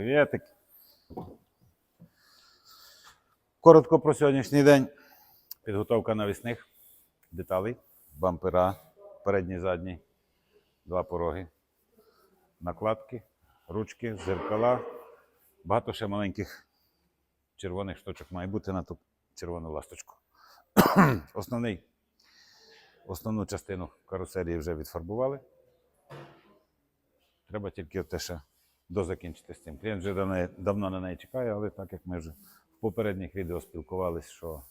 Привітик. Коротко про сьогоднішній день. Підготовка навісних деталей, бампера, передній, задній, два пороги, накладки, ручки, зеркала. Багато ще маленьких червоних штучок має бути на ту червону ласточку. Основний, основну частину карусерії вже відфарбували. Треба тільки те ще дозакінчити з цим. Клієнт вже давно, на неї чекає, але так як ми вже в попередніх відео спілкувалися, що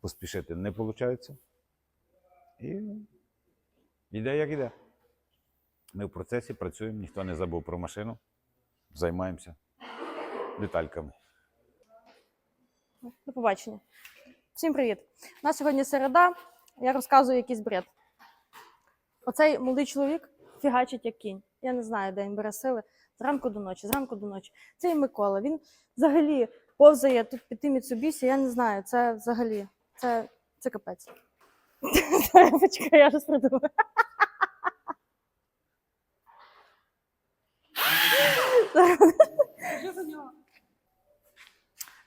поспішити не виходить. І йде як іде. Ми в процесі працюємо, ніхто не забув про машину, займаємося детальками. До побачення. Всім привіт. У нас сьогодні середа. Я розказую якийсь бред. Оцей молодий чоловік фігачить як кінь. Я не знаю, де він бере сили. Зранку до ночі, зранку до ночі. Цей Микола. Він взагалі повзає тут під тим Міцубісі. Я не знаю. Це взагалі. Це, це капець. Почекай, я щось придумаю.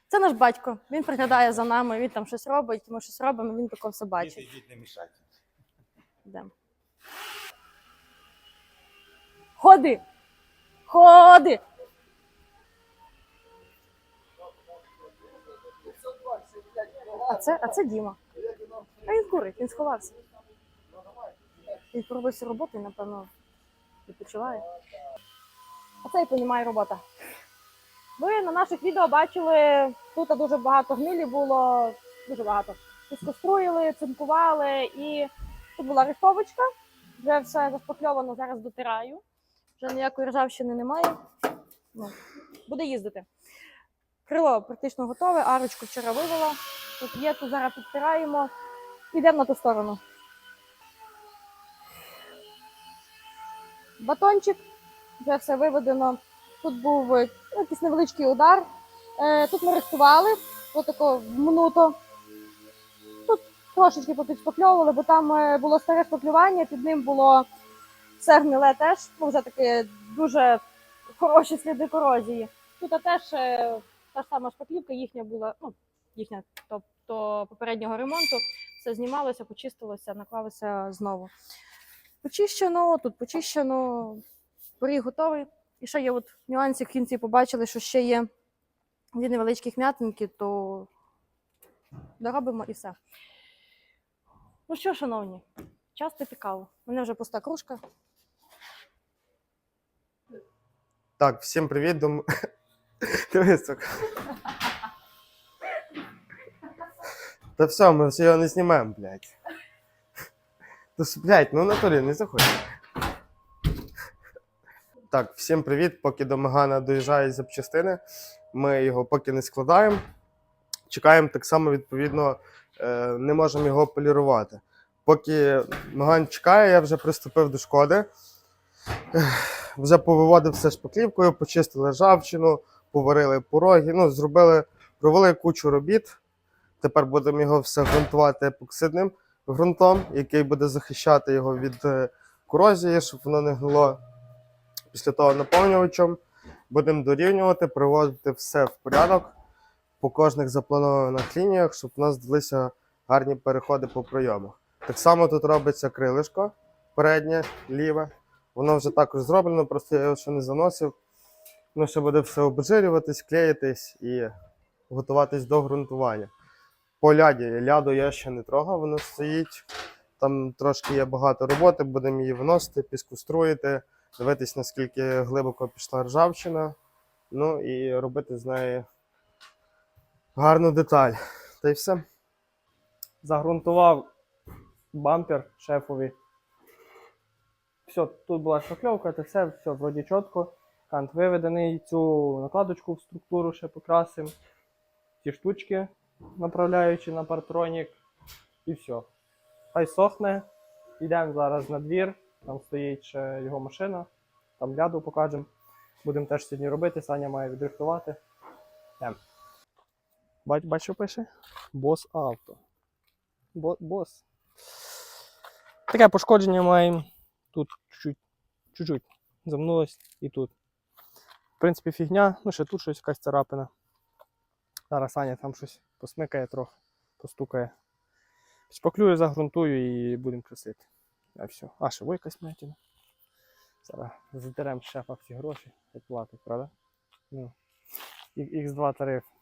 Це наш батько. Він приглядає за нами, він там щось робить, ми щось робимо, він тако все бачить. Ідіть, не мішайте. Йдемо. Ходи! Ходи! А це, а це Діма. А він курить, він сховався. Він поробився роботу напевно, відпочиває. А це і понімає робота. Ви на наших відео бачили, тут дуже багато гнилі було, дуже багато. Піскоструїли, цинкували і Тут була рихтовочка, вже все заспакльовано, зараз дотираю. Вже ніякої ржавчини немає. Ну, буде їздити. Крило практично готове, арочку вчора вивела. Тут є, тут зараз підтираємо. Йдемо на ту сторону. Батончик, вже все виведено. Тут був е, якийсь невеличкий удар. Е, тут ми рихтували, отако мнуто трошечки попідшпакльовували, бо там е, було старе шпаклювання, під ним було все гниле теж, ну вже таке дуже хороші сліди корозії. Тут теж е, та ж сама шпаклівка їхня була, ну, їхня, тобто попереднього ремонту, все знімалося, почистилося, наклалося знову. Почищено, тут почищено, поріг готовий. І ще є от нюанси в кінці побачили, що ще є дві невеличкі м'ятинки, то доробимо і все. Ну що, шановні, час пити каву. У мене вже пуста кружка. Так, всім привіт. Дум... Дивись, сука. Все, ми все його не знімаємо, блядь. Та, блядь, ну натурі не заходь. Так, всім привіт. Поки до Мегана доїжджають запчастини, ми його поки не складаємо. Чекаємо так само, відповідно, е, не можемо його полірувати. Поки Меган чекає, я вже приступив до шкоди. Вже повиводив все шпаклівкою, почистили ржавчину, поварили пороги, ну, зробили, провели кучу робіт. Тепер будемо його все ґрунтувати епоксидним ґрунтом, який буде захищати його від е, корозії, щоб воно не гнило. Після того наповнювачем будемо дорівнювати, приводити все в порядок по кожних запланованих лініях, щоб у нас здалися гарні переходи по пройомах. Так само тут робиться крилишко переднє, ліве. Воно вже також зроблено, просто я його ще не заносив. Воно ще буде все обжирюватись, клеїтись і готуватись до ґрунтування. По ляді, ляду я ще не трогав, воно стоїть. Там трошки є багато роботи, будемо її виносити, піскоструїти, дивитись, наскільки глибоко пішла ржавчина. Ну і робити з неї гарну деталь. Та й все. загрунтував бампер шефові. Все, тут була шпакльовка, це все, все вроді чітко. Кант виведений, цю накладочку в структуру ще покрасим. Ці штучки направляючи на партронік. І все. Хай сохне. Йдемо зараз на двір. Там стоїть ще його машина. Там ляду покажемо. Будемо теж сьогодні робити. Саня має відрихтувати. Бач, бач, що пише? Бос авто. Бо, бос. Таке пошкодження маємо. Тут чуть-чуть, замнулось і тут. В принципі, фігня. Ну, ще тут щось якась царапина. Зараз Саня там щось посмикає трохи, постукає. Шпаклюю, загрунтую і будемо красити. А все. А, ще во якась м'ятіна. Зараз задеремо з шефа всі гроші, як платить, правда? Ну. Х2 тариф.